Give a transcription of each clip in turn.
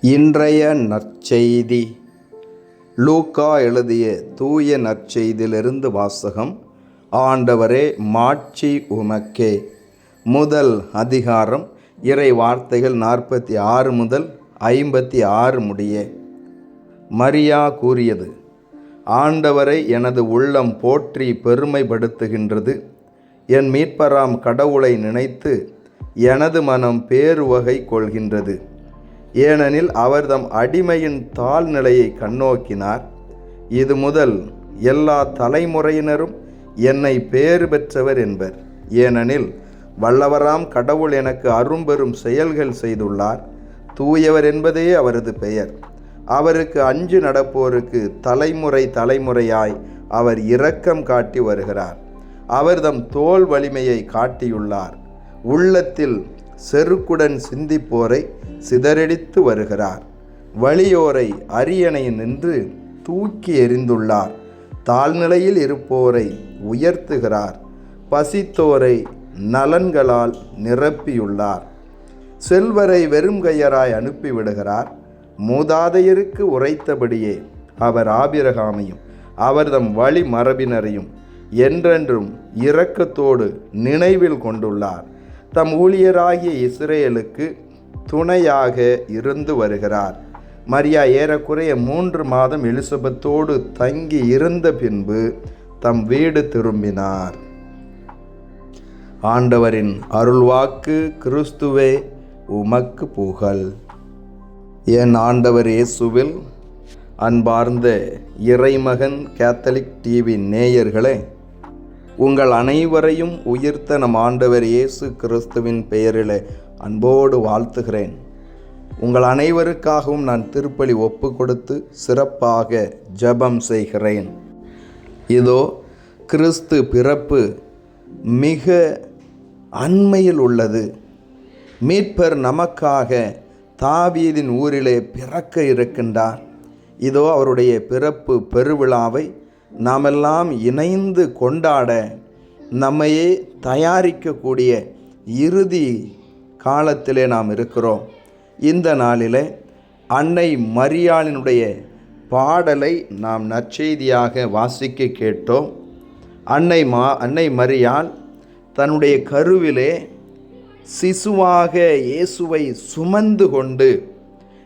இன்றைய நற்செய்தி. லூக்கா எழுதிய தூய நற்செய்தியிலிருந்து வாசகம் ஆண்டவரே மாட்சி உமக்கே. முதல் அதிகாரம் இறை வார்த்தைகள் நாற்பத்தி ஆறு முதல் ஐம்பத்தி ஆறு முடிய. மரியா கூறியது ஆண்டவரை எனது உள்ளம் போற்றி பெருமைப்படுத்துகின்றது. என் மீட்பராம் கடவுளை நினைத்து எனது மனம் பேருவகை கொள்கின்றது. ஏனெனில் அவர் தம் அடிமையின் தாழ்நிலையை கண்ணோக்கினார். இது முதல் எல்லா தலைமுறையினரும் என்னை பேறு பெற்றவர் என்பர். ஏனெனில் வல்லவராம் கடவுள் எனக்கு அரும்பெரும் செயல்கள் செய்துள்ளார். தூயவர் என்பதே அவரது பெயர். அவருக்கு அஞ்சு நடப்போருக்கு தலைமுறை தலைமுறையாய் அவர் இரக்கம் காட்டி வருகிறார். அவர் தம் தோல் வலிமையை காட்டியுள்ளார். உள்ளத்தில் செருக்குடன் சிந்திப்போரை சிதறடித்து வருகிறார். வழியோரை அரியணை நின்று தூக்கி எறிந்துள்ளார். தாழ்நிலையில் இருப்போரை உயர்த்துகிறார். பசித்தோரை நலன்களால் நிரப்பியுள்ளார். செல்வரை வெறும் கையராய் அனுப்பிவிடுகிறார். மூதாதையருக்கு உரைத்தபடியே அவர் ஆபிரகாமையும் அவர்தம் வழி மரபினரையும் என்றென்றும் இரக்கத்தோடு நினைவில் கொண்டுள்ளார். தம் ஊழியராகிய இஸ்ரேலுக்கு துணையாக இருந்து வருகிறார். மரியா ஏறக்குறைய மூன்று மாதம் எலிசபெத்தோடு தங்கி இருந்த பின்பு தம் வீடு திரும்பினார். ஆண்டவரின் அருள்வாக்கு கிறிஸ்துவே உமக்கு புகழ். என் ஆண்டவர் இயேசுவில் அன்பார்ந்த இறைமகன் கேத்தலிக் டிவி நேயர்களே உங்கள் அனைவரையும் உயிர்த்த நம் ஆண்டவர் இயேசு கிறிஸ்துவின் பெயரிலே அன்போடு வாழ்த்துகிறேன். உங்கள் அனைவருக்காகவும் நான் திருப்பலி ஒப்பு கொடுத்து சிறப்பாக ஜெபம் செய்கிறேன். இதோ கிறிஸ்து பிறப்பு மிக அண்மையில் உள்ளது. மீட்பர் நமக்காக தாவீதின் ஊரிலே பிறக்க இருக்கின்றார். இதோ அவருடைய பிறப்பு பெருவிழாவை நாமெல்லாம் இணைந்து கொண்டாட நம்மையே தயாரிக்கக்கூடிய இறுதி காலத்திலே நாம் இருக்கிறோம். இந்த நாளிலே அன்னை மரியாளினுடைய பாடலை நாம் நற்செய்தியாக வாசிக்க கேட்டோம். அன்னை மா அன்னை மரியாள் தன்னுடைய கருவிலே சிசுவாக இயேசுவை சுமந்து கொண்டு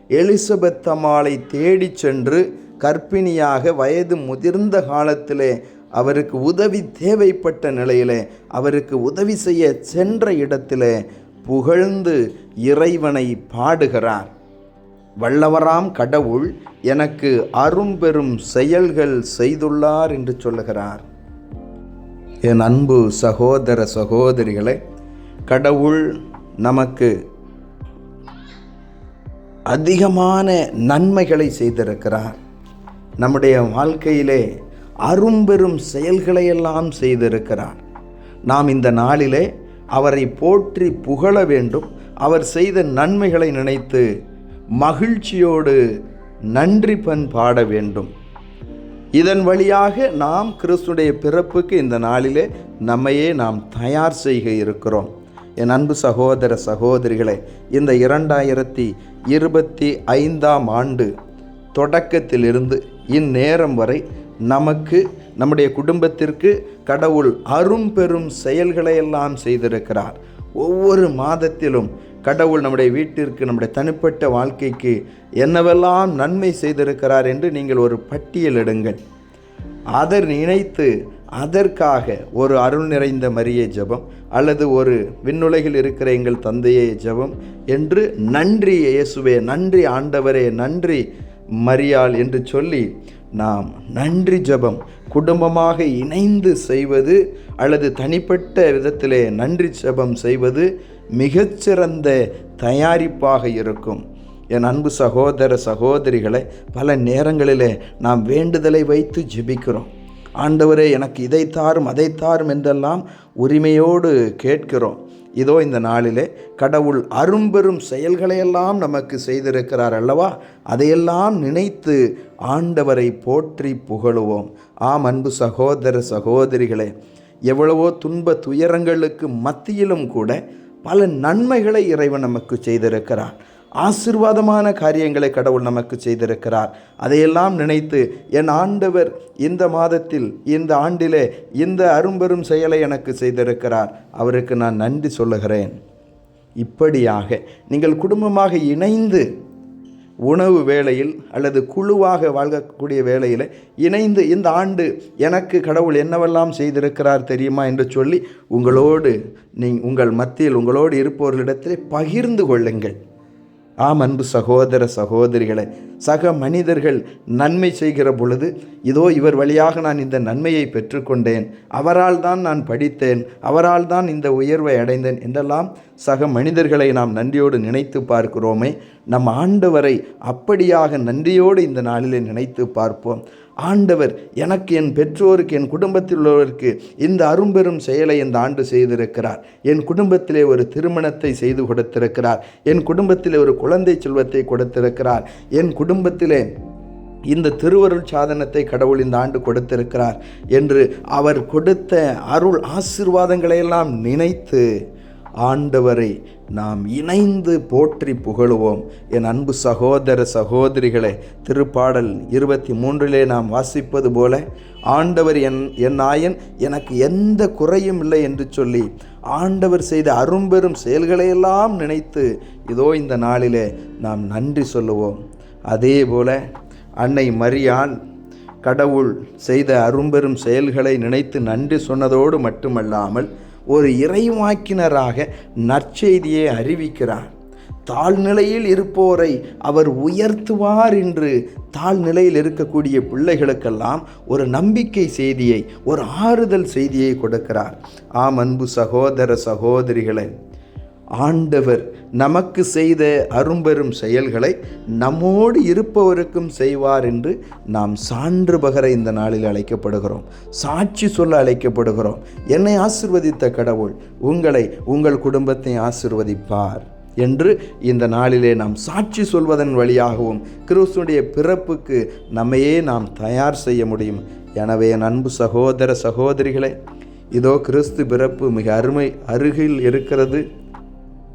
எலிசபெத்தம்மாளை தேடிச் சென்று கர்ப்பிணியாக வயது முதிர்ந்த காலத்திலே அவருக்கு உதவி தேவைப்பட்ட நிலையிலே அவருக்கு உதவி செய்ய சென்ற இடத்திலே புகழ்ந்து இறைவனை பாடுகிறார். வல்லவராம் கடவுள் எனக்கு அரும்பெரும் செயல்கள் செய்துள்ளார் என்று சொல்லுகிறார். என் அன்பு சகோதர சகோதரிகளே கடவுள் நமக்கு அதிகமான நன்மைகளை செய்திருக்கிறார். நம்முடைய வாழ்க்கையிலே அரும்பெரும் செயல்களையெல்லாம் செய்திருக்கிறார். நாம் இந்த நாளிலே அவரை போற்றி புகழ வேண்டும். அவர் செய்த நன்மைகளை நினைத்து மகிழ்ச்சியோடு நன்றி பண் பாட வேண்டும். இதன் வழியாக நாம் கிறிஸ்துடைய பிறப்புக்கு இந்த நாளிலே நம்மையே நாம் தயார் செய்க இருக்கிறோம். என் அன்பு சகோதர சகோதரிகளே இந்த இரண்டாயிரத்தி இருபத்தி ஐந்தாம் ஆண்டு தொடக்கத்திலிருந்து இந்நேரம் வரை நமக்கு நம்முடைய குடும்பத்திற்கு கடவுள் அரும்பெரும் செயல்களையெல்லாம் செய்திருக்கிறார். ஒவ்வொரு மாதத்திலும் கடவுள் நம்முடைய வீட்டிற்கு நம்முடைய தனிப்பட்ட வாழ்க்கைக்கு என்னவெல்லாம் நன்மை செய்திருக்கிறார் என்று நீங்கள் ஒரு பட்டியலிடுங்கள் அதை நினைத்து அதற்காக ஒரு அருள் நிறைந்த மரியே ஜெபம் அல்லது ஒரு விண்ணுலகில் இருக்கிற எங்கள் தந்தையே ஜெபம் என்று நன்றி இயேசுவே நன்றி ஆண்டவரே நன்றி. மரியாள் என்று சொல்லி நாம் நன்றி ஜபம் குடும்பமாக இணைந்து செய்வது அல்லது தனிப்பட்ட விதத்திலே நன்றி ஜபம் செய்வது மிகச்சிறந்த தயாரிப்பாக இருக்கும். என் அன்பு சகோதர சகோதரிகளை பல நேரங்களிலே நாம் வேண்டுதலை வைத்து ஜெபிக்கிறோம். ஆண்டவரே எனக்கு இதை தாரும் அதை தாரும் என்றெல்லாம் உரிமையோடு கேட்கிறோம். இதோ இந்த நாளிலே கடவுள் அரும்பெரும் செயல்களையெல்லாம் நமக்கு செய்திருக்கிறார் அல்லவா? அதையெல்லாம் நினைத்து ஆண்டவரை போற்றி புகழுவோம். ஆம் அன்பு சகோதர சகோதரிகளே எவ்வளவோ துன்ப துயரங்களுக்கு மத்தியிலும் கூட பல நன்மைகளை இறைவன் நமக்கு செய்திருக்கிறார். ஆசிர்வாதமான காரியங்களை கடவுள் நமக்கு செய்திருக்கிறார். அதையெல்லாம் நினைத்து என் ஆண்டவர் இந்த மாதத்தில் இந்த ஆண்டிலே இந்த அரும்பெரும் செயலை எனக்கு செய்திருக்கிறார். அவருக்கு நான் நன்றி சொல்லுகிறேன். இப்படியாக நீங்கள் குடும்பமாக இணைந்து உணவு வேளையில் அல்லது குழுவாக வாழ்க்கக்கூடிய வேளையில் இணைந்து இந்த ஆண்டு எனக்கு கடவுள் என்னவெல்லாம் செய்திருக்கிறார் தெரியுமா? என்று சொல்லி உங்களோடு நீ உங்கள் மத்தியில் உங்களோடு இருப்பவர்களிடத்திலே பகிர்ந்து கொள்ளுங்கள். ஆம் அன்பு சகோதர சகோதரிகளை சக மனிதர்கள் நன்மை செய்கிற பொழுது இதோ இவர் வழியாக நான் இந்த நன்மையை பெற்றுக்கொண்டேன். அவரால் தான் நான் படித்தேன். அவரால் தான் இந்த உயர்வை அடைந்தேன் என்றெல்லாம் சக மனிதர்களை நாம் நன்றியோடு நினைத்து பார்க்கிறோமே. நம் ஆண்டவரை அப்படியாக நன்றியோடு இந்த நாளிலே நினைத்து பார்ப்போம். ஆண்டவர் எனக்கு என் பெற்றோருக்கு என் குடும்பத்தில் உள்ளவருக்கு இந்த அரும்பெரும் செயலை இந்த ஆண்டு செய்திருக்கிறார். என் குடும்பத்திலே ஒரு திருமணத்தை செய்து கொடுத்திருக்கிறார். என் குடும்பத்திலே ஒரு குழந்தை செல்வத்தை கொடுத்திருக்கிறார். என் குடும்பத்திலே இந்த திருவருள் சாதனத்தை கடவுள் இந்த ஆண்டு கொடுத்திருக்கிறார் என்று அவர் கொடுத்த அருள் ஆசிர்வாதங்களை எல்லாம் நினைத்து ஆண்டவரை நாம் இணைந்து போற்றி புகழுவோம். என் அன்பு சகோதர சகோதரிகளை திருப்பாடல் இருபத்தி மூன்றிலே நாம் வாசிப்பது போல ஆண்டவர் என் என் நாயன் எனக்கு எந்த குறையும் இல்லை என்று சொல்லி ஆண்டவர் செய்த அரும்பெரும் செயல்களையெல்லாம் நினைத்து இதோ இந்த நாளிலே நாம் நன்றி சொல்லுவோம். அதே போல அன்னை மரியான் கடவுள் செய்த அரும்பெரும் செயல்களை நினைத்து நன்றி சொன்னதோடு மட்டுமல்லாமல் ஒரு இறைவாக்கினராக நற்செய்தியை அறிவிக்கிறார். தாழ்நிலையில் இருப்போரை அவர் உயர்த்துவார் என்று தாழ்நிலையில் இருக்கக்கூடிய பிள்ளைகளுக்கெல்லாம் ஒரு நம்பிக்கை செய்தியை ஒரு ஆறுதல் செய்தியை கொடுக்கிறார். ஆம் அன்பு சகோதர சகோதரிகளை ஆண்டவர் நமக்கு செய்த அரும்பெரும் செயல்களை நம்மோடு இருப்பவருக்கும் செய்வார் என்று நாம் சான்று பகர இந்த நாளில் அழைக்கப்படுகிறோம். சாட்சி சொல்ல அழைக்கப்படுகிறோம். என்னை ஆசிர்வதித்த கடவுள் உங்களை உங்கள் குடும்பத்தை ஆசிர்வதிப்பார் என்று இந்த நாளிலே நாம் சாட்சி சொல்வதன் வழியாகவும் கிறிஸ்துடைய பிறப்புக்கு நம்மையே நாம் தயார் செய்ய முடியும். எனவே என் அன்பு சகோதர சகோதரிகளே இதோ கிறிஸ்து பிறப்பு மிக அருமை அருகில் இருக்கிறது.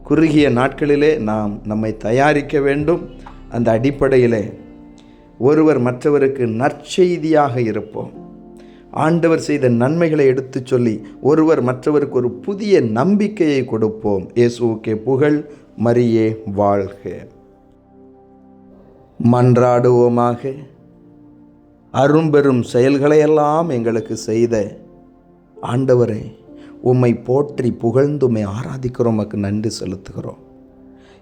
குறுகிய நாட்களிலே நாம் நம்மை தயாரிக்க வேண்டும். அந்த அடிப்படையிலே ஒருவர் மற்றவருக்கு நற்செய்தியாக இருப்போம். ஆண்டவர் செய்த நன்மைகளை எடுத்துச் சொல்லி ஒருவர் மற்றவருக்கு ஒரு புதிய நம்பிக்கையை கொடுப்போம். இயேசுவுக்கே புகழ் மரியே வாழ்க. மன்றாடுவோமாக. அரும்பெரும் செயல்களையெல்லாம் எங்களுக்கு செய்த ஆண்டவரே உம்மை போற்றி புகழ்ந்து உம்மை ஆராதிக்கிறோம் உமக்கு நன்றி செலுத்துகிறோம்.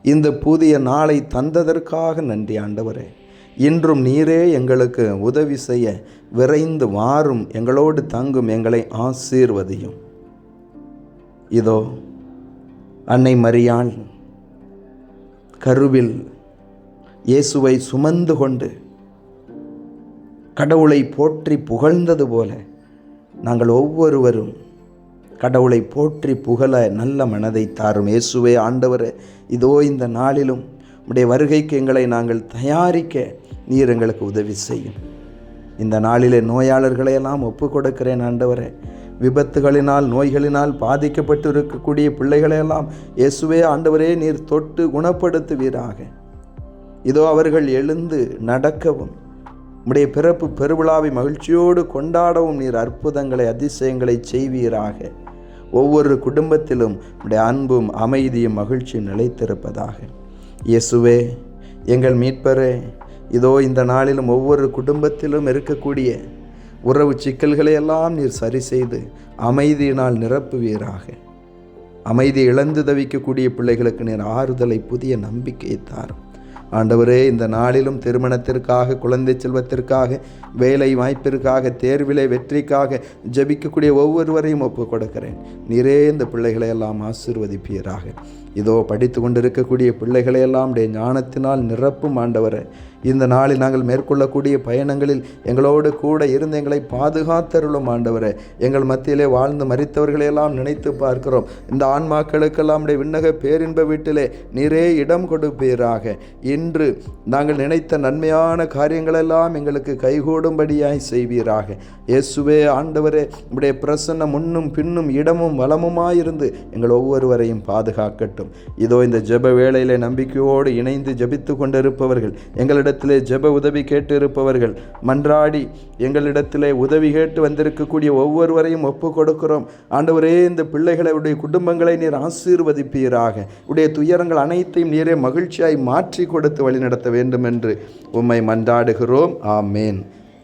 இந்த புதிய நாளை தந்ததற்காக நன்றி ஆண்டவரே. இன்றும் நீரே எங்களுக்கு உதவி செய்ய விரைந்து வாரும் எங்களோடு தங்கும் எங்களை ஆசீர்வதியும். இதோ அன்னை மரியாள் கருவில் இயேசுவை சுமந்து கொண்டு கடவுளை போற்றி புகழ்ந்தது போல நாங்கள் ஒவ்வொருவரும் கடவுளை போற்றி புகழ நல்ல மனதை தாரும். இயேசுவே ஆண்டவர் இதோ இந்த நாளிலும் உடைய வருகைக்கு எங்களை நாங்கள் தயாரிக்க நீர் எங்களுக்கு உதவி செய்யும். இந்த நாளிலே நோயாளர்களையெல்லாம் ஒப்பு கொடுக்கிறேன் ஆண்டவரே. விபத்துகளினால் நோய்களினால் பாதிக்கப்பட்டு இருக்கக்கூடிய பிள்ளைகளையெல்லாம் இயேசுவே ஆண்டவரே நீர் தொட்டு குணப்படுத்துவீராக. இதோ அவர்கள் எழுந்து நடக்கவும் உடைய பிறப்பு பெருவிழாவை மகிழ்ச்சியோடு கொண்டாடவும் நீர் அற்புதங்களை அதிசயங்களை செய்வீராக. ஒவ்வொரு குடும்பத்திலும் உடைய அன்பும் அமைதியும் மகிழ்ச்சியும் நிலைத்திருப்பதாக. இயேசுவே எங்கள் மீட்பரே இதோ இந்த நாளிலும் ஒவ்வொரு குடும்பத்திலும் இருக்கக்கூடிய உறவு சிக்கல்களை எல்லாம் நீர் சரி செய்து அமைதியினால் நிரப்புவீராக. அமைதி இழந்து தவிக்கக்கூடிய பிள்ளைகளுக்கு நீர் ஆறுதலை புதிய நம்பிக்கையை தாரும். ஆண்டவரே இந்த நாளிலும் திருமணத்திற்காக குழந்தை செல்வத்திற்காக வேலை வாய்ப்பிற்காக தேர்விலை வெற்றிக்காக ஜபிக்கக்கூடிய ஒவ்வொருவரையும் ஒப்பு கொடுக்கிறேன். நீரே இந்த பிள்ளைகளை எல்லாம் ஆசிர்வதிப்பீராக. இதோ படித்து கொண்டிருக்கக்கூடிய பிள்ளைகளையெல்லாம் உடைய ஞானத்தினால் நிரப்பும் ஆண்டவரை. இந்த நாளில் நாங்கள் மேற்கொள்ளக்கூடிய பயணங்களில் எங்களோடு கூட இருந்து எங்களை பாதுகாத்தருளும் ஆண்டவரே. எங்கள் மத்தியிலே வாழ்ந்து மறித்தவர்களையெல்லாம் நினைத்து பார்க்கிறோம். இந்த ஆன்மாக்களுக்கெல்லாம் உடைய விண்ணக பேரின்ப வீட்டிலே நிறைய இடம் கொடுப்பீராக. இன்று நாங்கள் நினைத்த நன்மையான காரியங்களெல்லாம் எங்களுக்கு கைகூடும்படியாய் செய்வீராக. இயேசுவே ஆண்டவரே உடைய பிரசன்னம் முன்னும் பின்னும் இடமும் வளமுமாயிருந்து எங்கள் ஒவ்வொருவரையும் பாதுகாக்கட்டும். இதோ இந்த ஜெப வேளையிலே நம்பிக்கையோடு இணைந்து ஜபித்து கொண்டிருப்பவர்கள் எங்களிடத்திலே ஜெப உதவி கேட்டு இருப்பவர்கள் மன்றாடி எங்களிடத்திலே உதவி கேட்டு வந்திருக்கக்கூடிய ஒவ்வொருவரையும் ஒப்பு கொடுக்கிறோம் ஆண்டவரே இந்த பிள்ளைகளை உடைய குடும்பங்களை நீர் ஆசீர்வதிப்பீராக. உடைய துயரங்கள் அனைத்தையும் நீரே மகிழ்ச்சியாய் மாற்றி கொடுத்து வழிநடத்த வேண்டும் என்று உம்மை மன்றாடுகிறோம். ஆமேன்.